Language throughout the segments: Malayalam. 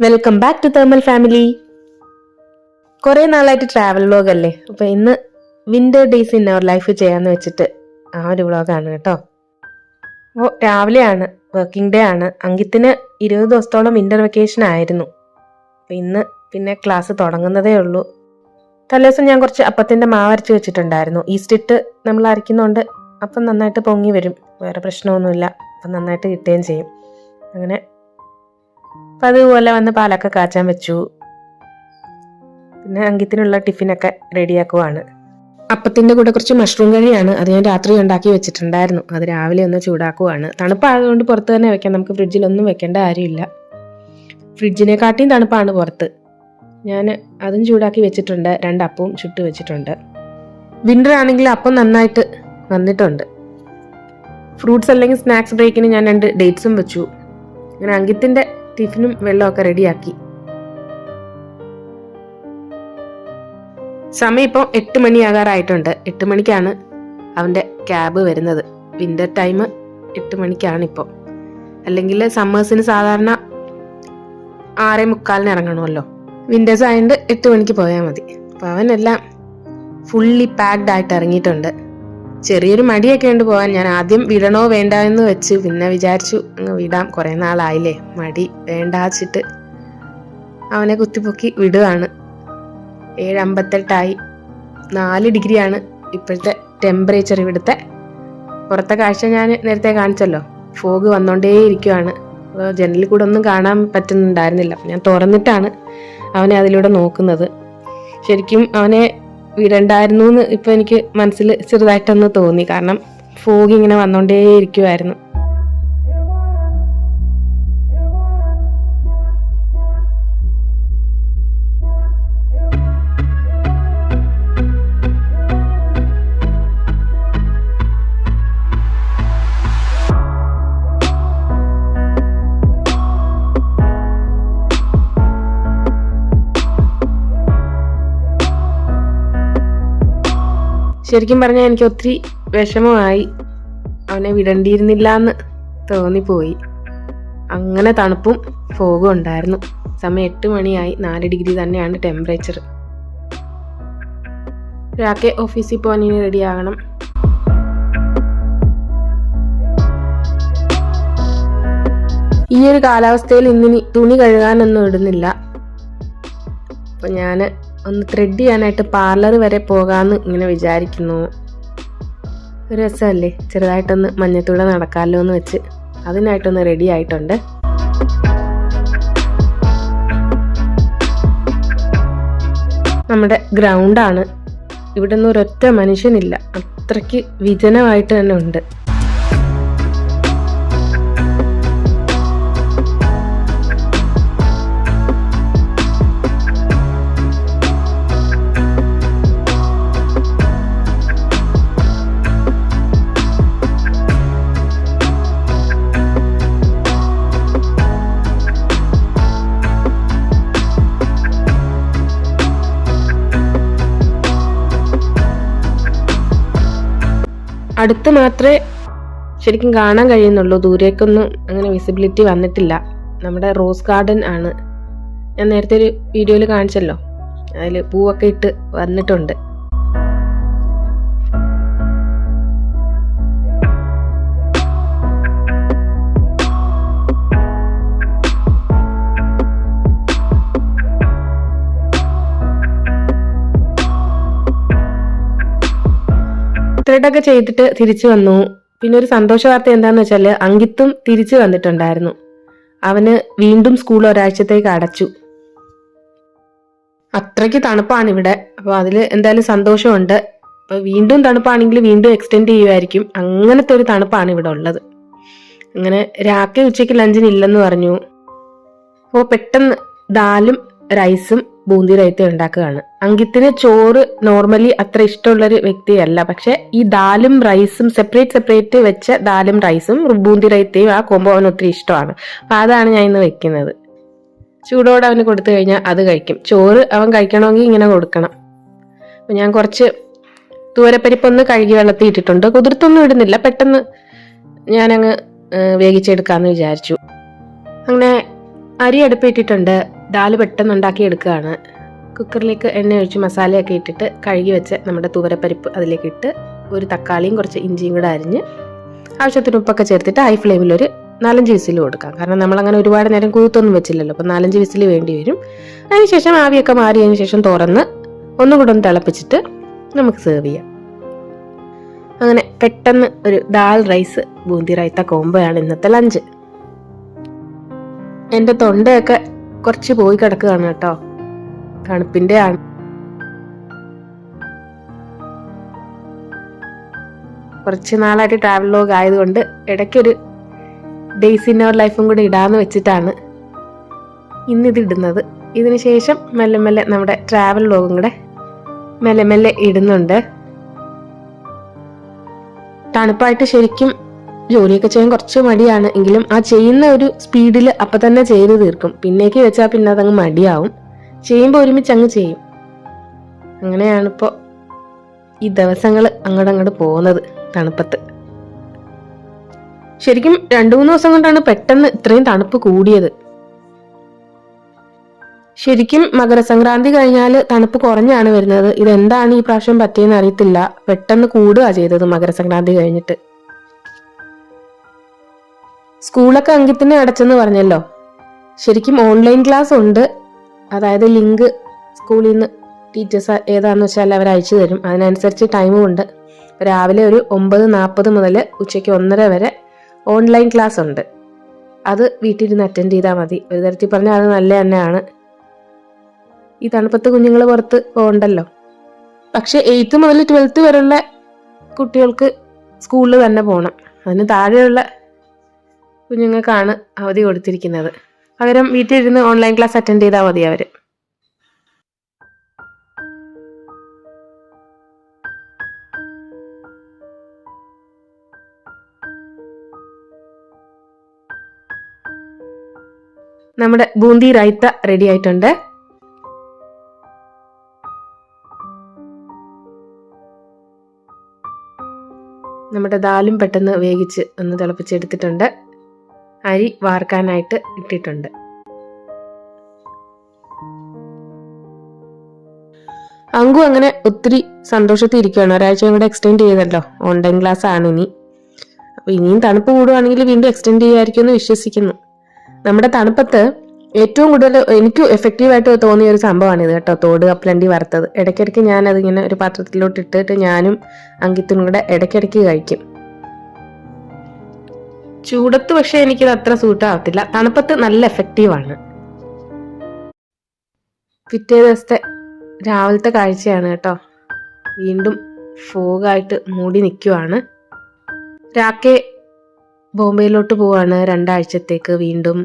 Welcome back to thermal family കുറേ നാളായിട്ട് ട്രാവൽ വ്ളോഗ് അല്ലേ? അപ്പോൾ ഇന്ന് winter days in our life ചെയ്യാന്ന് വെച്ചിട്ട് ആ ഒരു വ്ളോഗാണ് കേട്ടോ. അപ്പോൾ രാവിലെയാണ് വർക്കിംഗ് ഡേ ആണ്. അങ്കിത്തിന് ഇരുപത് ദിവസത്തോളം വിന്റർ വെക്കേഷൻ ആയിരുന്നു. അപ്പോൾ ഇന്ന് പിന്നെ ക്ലാസ് തുടങ്ങുന്നതേ ഉള്ളൂ. തലേദിവസം ഞാൻ കുറച്ച് അപ്പത്തിന്റെ മാവ് അരച്ച് വെച്ചിട്ടുണ്ടായിരുന്നു. ഈസ്റ്റ് ഇട്ട് നമ്മൾ അരയ്ക്കുന്നതുകൊണ്ട് അപ്പം നന്നായിട്ട് പൊങ്ങി വരും. വേറെ പ്രശ്നമൊന്നുമില്ല. അപ്പം നന്നായിട്ട് കിട്ടുകയും ചെയ്യും. അപ്പം അതുപോലെ വന്ന് പാലൊക്കെ കാച്ചാൻ വെച്ചു. പിന്നെ അങ്കിത്തിനുള്ള ടിഫിനൊക്കെ റെഡിയാക്കുവാണ്. അപ്പത്തിന്റെ കൂടെ കുറച്ച് മഷ്റൂം കറിയാണ് അത് ഞാൻ രാത്രി ഉണ്ടാക്കി വെച്ചിട്ടുണ്ടായിരുന്നു. അത് രാവിലെ ഒന്ന് ചൂടാക്കുവാണ്. തണുപ്പായതുകൊണ്ട് പുറത്ത് തന്നെ വെക്കാം. നമുക്ക് ഫ്രിഡ്ജിലൊന്നും വെക്കേണ്ട കാര്യമില്ല. ഫ്രിഡ്ജിനെക്കാട്ടിയും തണുപ്പാണ് പുറത്ത്. ഞാൻ അതും ചൂടാക്കി വെച്ചിട്ടുണ്ട്. രണ്ട് അപ്പവും ചുട്ട് വെച്ചിട്ടുണ്ട്. വിന്റർ ആണെങ്കിൽ അപ്പം നന്നായിട്ട് വന്നിട്ടുണ്ട്. ഫ്രൂട്ട്സ് അല്ലെങ്കിൽ സ്നാക്സ് ബ്രേക്കിന് ഞാൻ രണ്ട് ഡേറ്റ്സും വെച്ചു. അങ്ങനെ അങ്കിത്തിന്റെ ടിഫിനും വെള്ളമൊക്കെ റെഡിയാക്കി. സമയം ഇപ്പോൾ എട്ട് മണിയാകാറായിട്ടുണ്ട്. എട്ട് മണിക്കാണ് അവന്റെ ക്യാബ് വരുന്നത്. വിന്റർ ടൈം എട്ട് മണിക്കാണിപ്പോൾ അല്ലെങ്കിൽ സമ്മേഴ്സിന് സാധാരണ ആറേ മുക്കാലിന് ഇറങ്ങണമല്ലോ. വിന്റേഴ്സ് ആയതുകൊണ്ട് എട്ട് മണിക്ക് പോയാൽ മതി. അപ്പോൾ അവനെല്ലാം ഫുള്ളി പാക്ഡ് ആയിട്ട് ഇറങ്ങിയിട്ടുണ്ട്. ചെറിയൊരു മടിയൊക്കെ ഉണ്ട് പോകാൻ ഞാൻ ആദ്യം വിടണോ വേണ്ട എന്ന് വെച്ച് പിന്നെ വിചാരിച്ചു അങ്ങ് വിടാം. കുറേ നാളായില്ലേ. മടി വേണ്ടാച്ചിട്ട് അവനെ കുത്തിപ്പൊക്കി വിടുകയാണ് ഏഴ് അമ്പത്തെട്ടായി നാല് ഡിഗ്രിയാണ് ഇപ്പോഴത്തെ ടെമ്പറേച്ചർ ഇവിടുത്തെ. പുറത്തെ കാഴ്ച ഞാൻ നേരത്തെ കാണിച്ചല്ലോ. ഫോഗ് വന്നോണ്ടേ ഇരിക്കുവാണ് അപ്പോൾ ജനലിൽ കൂടെ ഒന്നും കാണാൻ പറ്റുന്നുണ്ടായിരുന്നില്ല. ഞാൻ തുറന്നിട്ടാണ് അവനെ അതിലൂടെ നോക്കുന്നത്. ശരിക്കും അവനെ വിടണ്ടായിരുന്നു എന്ന് ഇപ്പോൾ എനിക്ക് മനസ്സിൽ ചെറുതായിട്ടൊന്ന് തോന്നി. കാരണം ഫോഗ് ഇങ്ങനെ വന്നോണ്ടേ ശരിക്കും പറഞ്ഞാൽ എനിക്ക് ഒത്തിരി വിഷമമായി. അവനെ വിടണ്ടിയിരുന്നില്ല എന്ന് തോന്നിപ്പോയി. അങ്ങനെ തണുപ്പും ഫോഗും ഉണ്ടായിരുന്നു. സമയം എട്ട് മണിയായി. നാല് ഡിഗ്രി തന്നെയാണ് ടെമ്പറേച്ചർ രാക്കെ ഓഫീസിൽ പോകാൻ ഇനി റെഡി ആകണം. ഈ ഒരു കാലാവസ്ഥയിൽ ഇന്നിനി തുണി കഴുകാനൊന്നും ഇടുന്നില്ല. അപ്പം ഞാൻ ഒന്ന് ത്രെഡ് ചെയ്യാനായിട്ട് പാർലർ വരെ പോകാമെന്ന് ഇങ്ങനെ വിചാരിക്കുന്നു. ഒരു രസമല്ലേ? ചെറുതായിട്ടൊന്ന് മഞ്ഞത്തൂടെ നടക്കാമല്ലോ എന്ന് വെച്ച് അതിനായിട്ടൊന്ന് റെഡി ആയിട്ടുണ്ട്. നമ്മുടെ ഗ്രൗണ്ടാണ് ഇവിടെ നിന്ന് ഒരൊറ്റ മനുഷ്യനില്ല. അത്രയ്ക്ക് വിജനമായിട്ട് തന്നെ ഉണ്ട്. അടുത്ത് മാത്രമേ ശരിക്കും കാണാൻ കഴിയുന്നുള്ളൂ. ദൂരേക്കൊന്നും അങ്ങനെ വിസിബിലിറ്റി വന്നിട്ടില്ല. നമ്മുടെ റോസ് ഗാർഡൻ ആണ്. ഞാൻ നേരത്തെ ഒരു വീഡിയോയിൽ കാണിച്ചല്ലോ. അതിൽ പൂവൊക്കെ ഇട്ട് വന്നിട്ടുണ്ട്. ത്രെഡൊക്കെ ചെയ്തിട്ട് തിരിച്ചു വന്നു. പിന്നെ ഒരു സന്തോഷ വാർത്ത എന്താന്ന് വെച്ചാൽ അങ്കിത്തും തിരിച്ചു വന്നിട്ടുണ്ടായിരുന്നു. അവന് വീണ്ടും സ്കൂൾ ഒരാഴ്ചത്തേക്ക് അടച്ചു. അത്രയ്ക്ക് തണുപ്പാണ് ഇവിടെ. അപ്പോൾ അതിൽ എന്തായാലും സന്തോഷമുണ്ട്. അപ്പോൾ വീണ്ടും തണുപ്പാണെങ്കിൽ വീണ്ടും എക്സ്റ്റെൻഡ് ചെയ്യുമായിരിക്കും. അങ്ങനത്തെ ഒരു തണുപ്പാണ് ഇവിടെ ഉള്ളത്. അങ്ങനെ രാത്രി ഉച്ചയ്ക്ക് ലഞ്ചിന് ഇല്ലെന്ന് പറഞ്ഞു. അപ്പോൾ പെട്ടെന്ന് ദാലും റൈസും ബൂന്തി റൈത്തും ഉണ്ടാക്കുകയാണ്. അങ്കിത്തിന് ചോറ് നോർമലി അത്ര ഇഷ്ടമുള്ളൊരു വ്യക്തിയല്ല. പക്ഷെ ഈ ദാലും റൈസും സെപ്പറേറ്റ് സെപ്പറേറ്റ് വെച്ച ദാലും റൈസും ബൂന്തി റൈത്തയും ആ കോമ്പോ അവന് ഒത്തിരി ഇഷ്ടമാണ്. അപ്പൊ അതാണ് ഞാൻ ഇന്ന് വെക്കുന്നത്. ചൂടോടെ അവന് കൊടുത്തു കഴിഞ്ഞാൽ അത് കഴിക്കും. ചോറ് അവൻ കഴിക്കണമെങ്കിൽ ഇങ്ങനെ കൊടുക്കണം. അപ്പൊ ഞാൻ കുറച്ച് തൂരപ്പരിപ്പൊന്ന് കഴുകി വെള്ളത്തിൽ ഇട്ടിട്ടുണ്ട്. കുതിർത്തൊന്നും ഇടുന്നില്ല. പെട്ടെന്ന് ഞാനങ്ങ് ഏഹ്, വേവിച്ചെടുക്കാന്ന് വിചാരിച്ചു. അങ്ങനെ അരി അടുപ്പിട്ടിട്ടുണ്ട്. ദാൽ പെട്ടെന്ന് ഉണ്ടാക്കി എടുക്കുകയാണ്. കുക്കറിലേക്ക് എണ്ണ ഒഴിച്ച് മസാലയൊക്കെ ഇട്ടിട്ട് കഴുകി വെച്ച് നമ്മുടെ തുവരപ്പരിപ്പ് അതിലേക്ക് ഇട്ട് ഒരു തക്കാളിയും കുറച്ച് ഇഞ്ചിയും കൂടെ അരിഞ്ഞ് ആവശ്യത്തിന് ഉപ്പൊക്കെ ചേർത്തിട്ട് ഹൈ ഫ്ലെയിമിൽ ഒരു നാലഞ്ച് വിസിൽ കൊടുക്കാം. കാരണം നമ്മളങ്ങനെ ഒരുപാട് നേരം കൂത്തൊന്നും വെച്ചില്ലല്ലോ. അപ്പോൾ നാലഞ്ച് വിസിൽ വേണ്ടി വരും. അതിനുശേഷം ആവിയൊക്കെ മാറിയതിന് ശേഷം തുറന്ന് ഒന്നും കൂടെ ഒന്ന് തിളപ്പിച്ചിട്ട് നമുക്ക് സെർവ് ചെയ്യാം. അങ്ങനെ പെട്ടെന്ന് ഒരു ദാൽ റൈസ് ബൂന്തി റൈത്ത കോംബോയാണ് ഇന്നത്തെ ലഞ്ച് എന്റെ തൊണ്ടയൊക്കെ കുറച്ച് പോയി കിടക്കുകയാണ് കേട്ടോ. തണുപ്പിന്റെ ആണ്. കുറച്ച് നാളായിട്ട് ട്രാവൽ ലോഗ് ആയതുകൊണ്ട് ഇടയ്ക്കൊരു ഡേയ്സ് ഇൻ അവർ ലൈഫും കൂടി ഇടാന്ന് വെച്ചിട്ടാണ് ഇന്നിത് ഇടുന്നത്. ഇതിന് ശേഷം മെല്ലെ മെല്ലെ നമ്മുടെ ട്രാവൽ ലോഗും കൂടെ മെല്ലെ മെല്ലെ ഇടുന്നുണ്ട്. തണുപ്പായിട്ട് ശരിക്കും ജോലിയൊക്കെ ചെയ്യാൻ കുറച്ച് മടിയാണ്. എങ്കിലും ആ ചെയ്യുന്ന ഒരു സ്പീഡിൽ അപ്പം തന്നെ ചെയ്ത് തീർക്കും. പിന്നേക്ക് വെച്ചാൽ പിന്നെ അതങ്ങ് മടിയാവും. ചെയ്യുമ്പോൾ ഒരുമിച്ച് അങ്ങ് ചെയ്യും. അങ്ങനെയാണ് ഇപ്പോൾ ഈ ദിവസങ്ങൾ അങ്ങോട്ട് അങ്ങോട്ട് പോകുന്നത് തണുപ്പത്ത്. ശരിക്കും രണ്ടു മൂന്ന് ദിവസം കൊണ്ടാണ് പെട്ടെന്ന് ഇത്രയും തണുപ്പ് കൂടിയത്. ശരിക്കും മകരസംക്രാന്തി കഴിഞ്ഞാൽ തണുപ്പ് കുറഞ്ഞാണ് വരുന്നത്. ഇതെന്താണ് ഈ പ്രാവശ്യം പറ്റിയെന്ന് അറിയത്തില്ല. പെട്ടെന്ന് കൂടുക ചെയ്തത് മകരസംക്രാന്തി കഴിഞ്ഞിട്ട്. സ്കൂളൊക്കെ അങ്കിത്തിന് അടച്ചെന്ന് പറഞ്ഞല്ലോ. ശരിക്കും ഓൺലൈൻ ക്ലാസ് ഉണ്ട്. അതായത് ലിങ്ക് സ്കൂളിൽ നിന്ന് ടീച്ചേഴ്സ് ഏതാണെന്ന് വെച്ചാൽ അവർ അയച്ചു തരും. അതിനനുസരിച്ച് ടൈമും ഉണ്ട്. രാവിലെ ഒരു ഒമ്പത് നാൽപ്പത് മുതൽ ഉച്ചയ്ക്ക് ഒന്നര വരെ ഓൺലൈൻ ക്ലാസ് ഉണ്ട്. അത് വീട്ടിലിരുന്ന് അറ്റൻഡ് ചെയ്താൽ മതി. ഒരു തരത്തിൽ പറഞ്ഞാൽ അത് നല്ല തന്നെയാണ്. ഈ തണുപ്പത്ത് കുഞ്ഞുങ്ങൾ പുറത്ത് പോകണ്ടല്ലോ. പക്ഷെ എയ്ത്ത് മുതൽ ട്വൽത്ത് വരെയുള്ള കുട്ടികൾക്ക് സ്കൂളിൽ തന്നെ പോകണം. അതിന് താഴെയുള്ള കുഞ്ഞുങ്ങൾക്കാണ് അവധി കൊടുത്തിരിക്കുന്നത്. പകരം വീട്ടിലിരുന്ന് ഓൺലൈൻ ക്ലാസ് അറ്റൻഡ് ചെയ്താൽ മതി അവർ നമ്മുടെ ബൂന്തി റൈത്ത റെഡി ആയിട്ടുണ്ട്. നമ്മുടെ ദാലും പെട്ടെന്ന് വേവിച്ച് ഒന്ന് തിളപ്പിച്ചെടുത്തിട്ടുണ്ട് അരി വാർക്കാനായിട്ട് ഇട്ടിട്ടുണ്ട്. അങ്കു അങ്ങനെ ഒത്തിരി സന്തോഷത്തിൽ ഇരിക്കുകയാണ്. ഒരാഴ്ച കൂടെ എക്സ്റ്റെൻഡ് ചെയ്തല്ലോ. ഓൺലൈൻ ക്ലാസ് ആണ് ഇനി. അപ്പൊ ഇനിയും തണുപ്പ് കൂടുവാണെങ്കിൽ വീണ്ടും എക്സ്റ്റെൻഡ് ചെയ്യുമായിരിക്കും എന്ന് വിശ്വസിക്കുന്നു. നമ്മുടെ തണുപ്പത്ത് ഏറ്റവും കൂടുതൽ എനിക്ക് എഫക്റ്റീവായിട്ട് തോന്നിയ ഒരു സംഭവമാണ് ഇത് കേട്ടോ. തോട് കപ്പലണ്ടി വറുത്തത്. ഇടയ്ക്കിടയ്ക്ക് ഞാൻ അതിങ്ങനെ ഒരു പാത്രത്തിലോട്ട് ഇട്ടിട്ട് ഞാനും അങ്കിത്തും കൂടെ ഇടയ്ക്കിടയ്ക്ക് കഴിക്കും. ചൂടത്ത് പക്ഷെ എനിക്കിത് അത്ര സൂട്ട് ആവത്തില്ല. തണുപ്പത്ത് നല്ല എഫക്റ്റീവാണ് പിറ്റേ ദിവസത്തെ രാവിലത്തെ കാഴ്ചയാണ് കേട്ടോ. വീണ്ടും ഫോഗായിട്ട് മൂടി നിൽക്കുവാണ് രാക്കെ ബോംബെയിലോട്ട് പോവാണ് രണ്ടാഴ്ചത്തേക്ക് വീണ്ടും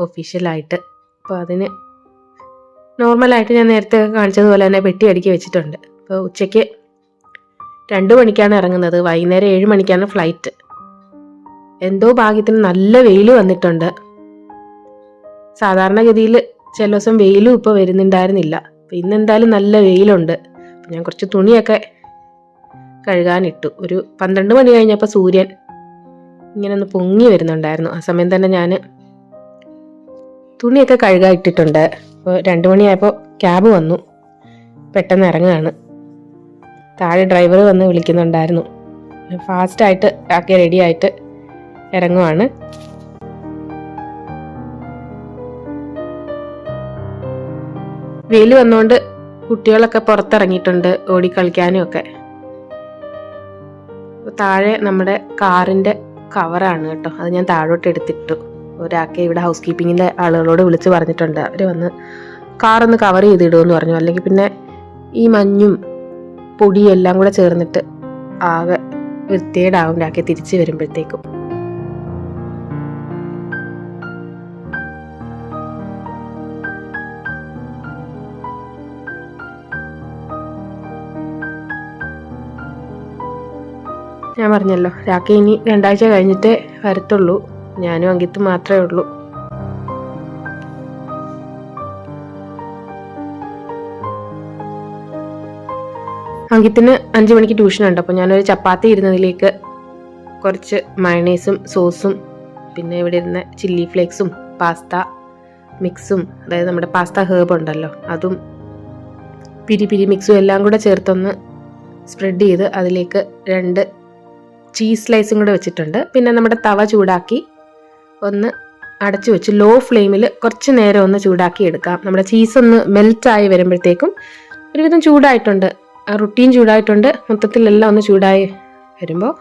ഒഫീഷ്യലായിട്ട് അപ്പോൾ അതിന് നോർമലായിട്ട് ഞാൻ നേരത്തെ കാണിച്ചതുപോലെ തന്നെ പെട്ടി അടുക്കി വെച്ചിട്ടുണ്ട്. അപ്പോൾ ഉച്ചയ്ക്ക് രണ്ട് മണിക്കാണ് ഇറങ്ങുന്നത്. വൈകുന്നേരം ഏഴ് മണിക്കാണ് ഫ്ലൈറ്റ് എന്തോ ഭാഗ്യത്തിന് നല്ല വെയിൽ വന്നിട്ടുണ്ട്. സാധാരണഗതിയിൽ ചില ദിവസം വെയിലും ഇപ്പോൾ വരുന്നുണ്ടായിരുന്നില്ല. അപ്പം ഇന്ന് എന്തായാലും നല്ല വെയിലുണ്ട്. അപ്പം ഞാൻ കുറച്ച് തുണിയൊക്കെ കഴുകാനിട്ടു. ഒരു പന്ത്രണ്ട് മണി കഴിഞ്ഞപ്പോൾ സൂര്യൻ ഇങ്ങനെ ഒന്ന് പൊങ്ങി വരുന്നുണ്ടായിരുന്നു. ആ സമയം തന്നെ ഞാൻ തുണിയൊക്കെ കഴുകാൻ ഇട്ടിട്ടുണ്ട്. അപ്പോൾ രണ്ട് മണിയായപ്പോൾ ക്യാബ് വന്നു. പെട്ടെന്ന് ഇറങ്ങുകയാണ് താഴെ ഡ്രൈവർ വന്ന് വിളിക്കുന്നുണ്ടായിരുന്നു. ഫാസ്റ്റായിട്ട് ആക്കി റെഡി ആയിട്ട് ഇറങ്ങുവാണ്. വെയിൽ വന്നുകൊണ്ട് കുട്ടികളൊക്കെ പുറത്തിറങ്ങിയിട്ടുണ്ട് ഓടിക്കളിക്കാനും ഒക്കെ താഴെ നമ്മുടെ കാറിന്റെ കവറാണ് കേട്ടോ. അത് ഞാൻ താഴോട്ട് എടുത്തിട്ടു. ഒരാൾക്ക് ഇവിടെ ഹൗസ് കീപ്പിങ്ങിന്റെ ആളുകളോട് വിളിച്ച് പറഞ്ഞിട്ടുണ്ട്. അവർ വന്ന് കാറൊന്ന് കവർ ചെയ്തിടുമെന്ന് പറഞ്ഞു. അല്ലെങ്കിൽ പിന്നെ ഈ മഞ്ഞും പൊടിയും എല്ലാം കൂടെ ചേർന്നിട്ട് ആകെ വൃത്തികേടാവും. രാക്കി തിരിച്ചു വരുമ്പോഴത്തേക്കും. ഞാൻ പറഞ്ഞല്ലോ രാക്കി ഇനി രണ്ടാഴ്ച കഴിഞ്ഞിട്ടേ വരത്തുള്ളൂ. ഞാനും അങ്കിത്തും മാത്രമേ ഉള്ളൂ. അങ്കിത്തിന് അഞ്ച് മണിക്ക് ട്യൂഷൻ ഉണ്ട് അപ്പോൾ ഞാനൊരു ചപ്പാത്തി ഇരുന്നതിലേക്ക് കുറച്ച് മയണൈസും സോസും പിന്നെ ഇവിടെ ഇരുന്ന ചില്ലി ഫ്ലേക്സും പാസ്ത മിക്സും അതായത് നമ്മുടെ പാസ്ത ഹേർബ് ഉണ്ടല്ലോ അതും പിരി പിരി മിക്സും എല്ലാം കൂടെ ചേർത്തൊന്ന് സ്പ്രെഡ് ചെയ്ത് അതിലേക്ക് രണ്ട് ചീസ് സ്ലൈസും കൂടെ വെച്ചിട്ടുണ്ട്. പിന്നെ നമ്മുടെ തവ ചൂടാക്കി ഒന്ന് അടച്ചു വെച്ച് ലോ ഫ്ലെയിമിൽ കുറച്ച് നേരം ഒന്ന് ചൂടാക്കി എടുക്കാം. നമ്മുടെ ചീസ് ഒന്ന് മെൽറ്റായി വരുമ്പോഴത്തേക്കും ഒരുവിധം ചൂടായിട്ടുണ്ട്. ആ റുട്ടീൻ ചൂടായിട്ടുണ്ട്. മൊത്തത്തിലെല്ലാം ഒന്ന് ചൂടായി വരുമ്പോൾ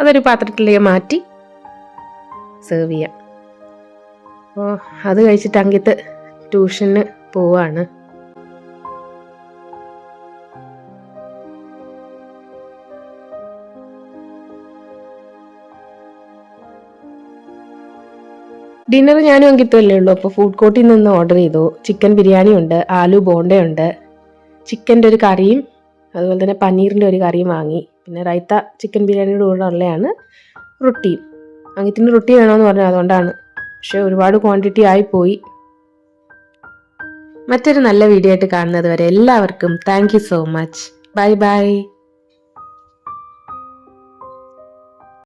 അതൊരു പാത്രത്തിലേക്ക് മാറ്റി സെർവ് ചെയ്യാം. അപ്പോൾ അത് കഴിച്ചിട്ട് അങ്കിത്ത് ട്യൂഷന് പോവാണ്. ഡിന്നർ ഞാനും അങ്കിത്തല്ലേ ഉള്ളൂ. അപ്പോൾ ഫുഡ് കോർട്ടിൽ നിന്ന് ഓർഡർ ചെയ്തു. ചിക്കൻ ബിരിയാണി ഉണ്ട് ആലു ബോണ്ടയുണ്ട് ചിക്കന്റെ ഒരു കറിയും അതുപോലെ തന്നെ പനീറിന്റെ ഒരു കറിയും വാങ്ങി. പിന്നെ റൈത്ത ചിക്കൻ ബിരിയാണിയുടെ കൂടെ ഉള്ളതാണ് റൊട്ടിയും അങ്കിത്തിന് റൊട്ടി വേണമെന്ന് പറഞ്ഞു അതുകൊണ്ടാണ്. പക്ഷേ ഒരുപാട് ക്വാണ്ടിറ്റി ആയിപ്പോയി. മറ്റൊരു നല്ല വീഡിയോ ആയിട്ട് കാണുന്നത് വരെ എല്ലാവർക്കും thank so much bye bye